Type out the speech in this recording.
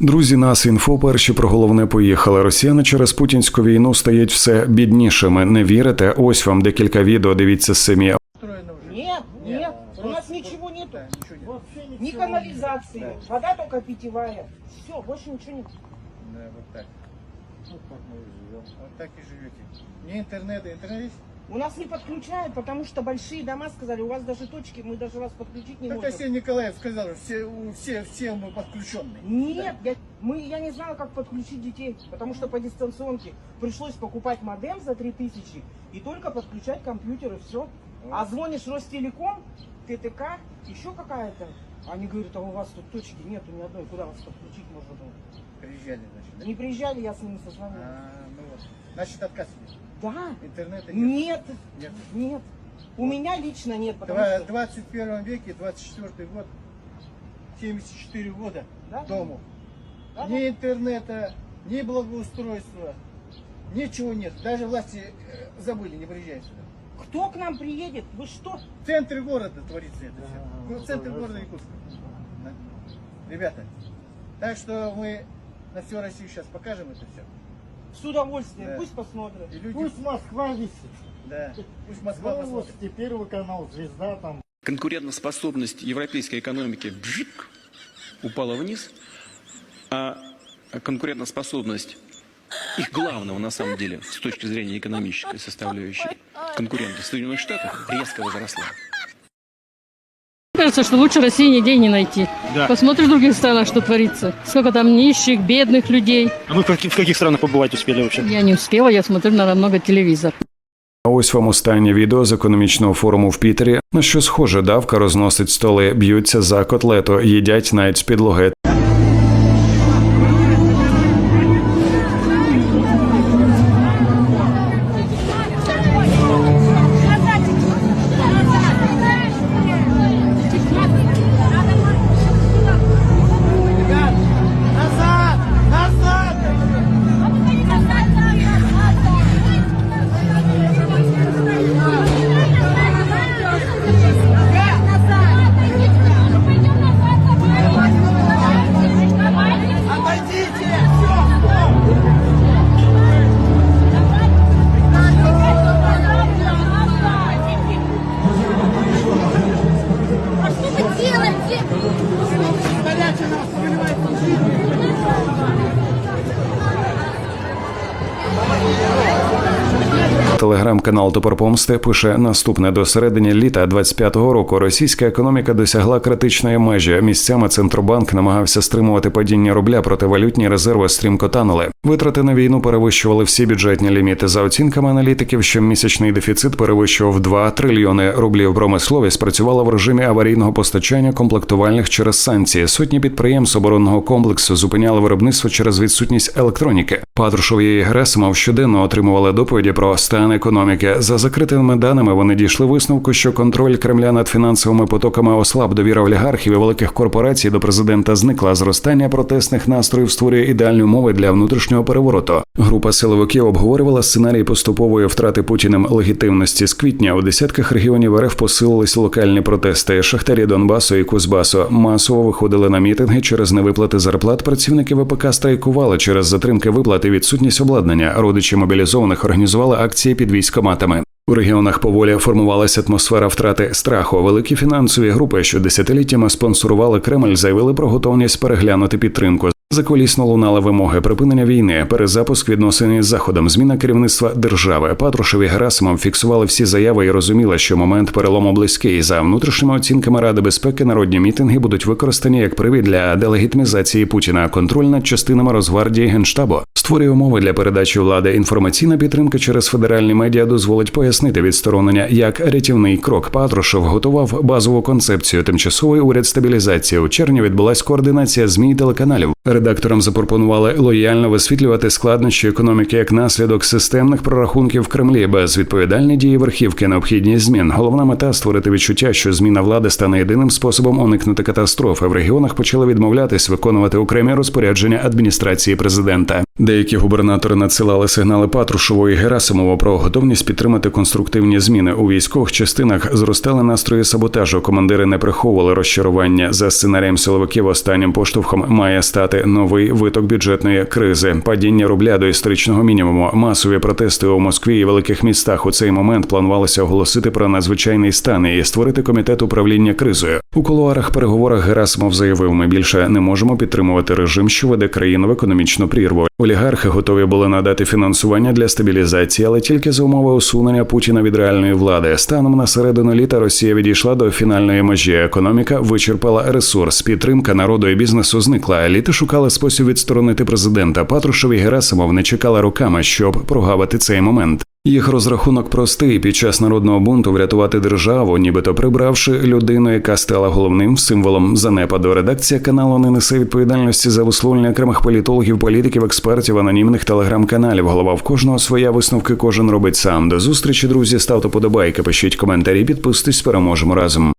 Друзі, нас інфо перші про головне поїхали. Росіяни через путінську війну стають все біднішими. Не вірите? Ось вам декілька відео. Дивіться самі. Нет, Нет. у нас ничего нету. то ні нет. Ни канализации, вода только питьевая. Все, больше ничего нет. Да, вот так. Вот так мы и живем. Вот так и живете. Не интернета, интернет есть? У нас не подключают, потому что большие дома сказали, у вас даже точки, мы даже вас подключить не Так можем. Арсений Николаев сказал, все, все, все мы подключенные. Нет, я, мы, я не знала, как подключить детей, потому что по дистанционке пришлось покупать модем за 3000 и только подключать компьютер и все. А звонишь Ростелеком, ТТК, еще какая-то. Они говорят, а у вас тут точки нету ни одной, куда вас подключить можно было? Приезжали, значит, да? Не приезжали, я с ними созвонилась. А, ну вот. Значит, отказ нет. Да, Интернета нет. нет, Нет. нет. У меня лично нет, потому Два- В что... 21 веке, 24 год, 74 года Да? дому. Да, да. Ни интернета, ни благоустройства, ничего нет. Даже власти э, забыли, не приезжают сюда. Кто к нам приедет? Вы что? В центре города творится это все. В центре города Якутска. Да. Ребята, так что мы на всю Россию сейчас покажем это все. С удовольствием, Да. пусть посмотрят. И люди, Пусть Москва висит. да, пусть Москва посмотрит. Новости, Первый канал, Звезда там. конкурентоспособность европейской экономики бжик, упала вниз, а конкурентоспособность их главного, на самом деле, с точки зрения экономической составляющей конкурента Соединенных Штатов резко возросла. Кажется, что лучше России нигде не найти. Посмотри в других странах, что творится. Сколько там нищих, бедных людей. А вы в каких, в каких странах побывать успели вообще? Я не успела, я смотрю на много телевизор. А ось вам останнє відео з економічного форуму в Пітері. На що схоже, давка розносить столи, б'ються за котлету, їдять навіть з підлоги. いいね。Телеграм-канал Топор Помсти пише наступне до середини літа 25-го року. Російська економіка досягла критичної межі. Місцями центробанк намагався стримувати падіння рубля, проте валютні резерви стрімко танули. Витрати на війну перевищували всі бюджетні ліміти. За оцінками аналітиків, щомісячний дефіцит перевищував 2 трильйони рублів. Промисловість працювала в режимі аварійного постачання комплектувальних через санкції. Сотні підприємств оборонного комплексу зупиняли виробництво через відсутність електроніки. Патрушов і Герасимов щоденно отримували доповіді про стан економіки. За закритими даними вони дійшли висновку, що контроль Кремля над фінансовими потоками ослаб довіра олігархів і великих корпорацій до президента зникла. Зростання протестних настроїв створює ідеальні умови для внутрішнього перевороту. Група силовиків обговорювала сценарій поступової втрати путіним легітимності з квітня. У десятках регіонів РФ посилились локальні протести. Шахтарі Донбасу і Кузбасу масово виходили на мітинги через невиплати зарплат. Працівники ВПК страйкували через затримки виплат і відсутність обладнання. Родичі мобілізованих організували акції під військоматами. У регіонах поволі формувалася атмосфера втрати страху. Великі фінансові групи, що десятиліттями спонсорували Кремль, заявили про готовність переглянути підтримку. Заколісно лунали вимоги припинення війни, перезапуск відносин із заходом, зміна керівництва держави. Патрушев і Герасимов фіксували всі заяви і розуміли, що момент перелому близький. За внутрішніми оцінками Ради безпеки народні мітинги будуть використані як привід для делегітимізації Путіна. Контроль над частинами Росгвардії Генштабу створює умови для передачі влади. Інформаційна підтримка через федеральні медіа дозволить пояснити відсторонення як рятівний крок. Патрушев готував базову концепцію тимчасовий уряд стабілізації. У червні відбулась координація змі телеканалів. Редакторам запропонували лояльно висвітлювати складнощі економіки як наслідок системних прорахунків в Кремлі без відповідальної дії верхівки, необхідність змін. Головна мета створити відчуття, що зміна влади стане єдиним способом уникнути катастрофи. В регіонах почали відмовлятись виконувати окремі розпорядження адміністрації президента. Деякі губернатори надсилали сигнали Патрушеву і Герасимова про готовність підтримати конструктивні зміни у військових частинах. Зростали настрої саботажу. Командири не приховували розчарування. За сценарієм силовиків останнім поштовхом має стати новий виток бюджетної кризи, падіння рубля до історичного мінімуму, масові протести у Москві і великих містах. У цей момент планувалося оголосити про надзвичайний стан і створити комітет управління кризою. У кулуарах переговорах Герасимов заявив: ми більше не можемо підтримувати режим, що веде країну в економічну прірву. Олігархи готові були надати фінансування для стабілізації, але тільки за умови усунення Путіна від реальної влади. Станом на середину літа Росія відійшла до фінальної межі. Економіка вичерпала ресурс. Підтримка народу і бізнесу зникла. Еліти шукали спосіб відсторонити президента. Патрушев Герасимов не чекали роками, щоб прогавити цей момент. Їх розрахунок простий під час народного бунту врятувати державу, нібито прибравши людину, яка стала головним символом занепаду. Редакція каналу не несе відповідальності за висловлення окремих політологів, політиків, експертів, анонімних телеграм-каналів. Голова в кожного своя висновки кожен робить сам. До зустрічі, друзі. Ставте подобайки, пишіть коментарі, підписуйтесь, переможемо разом.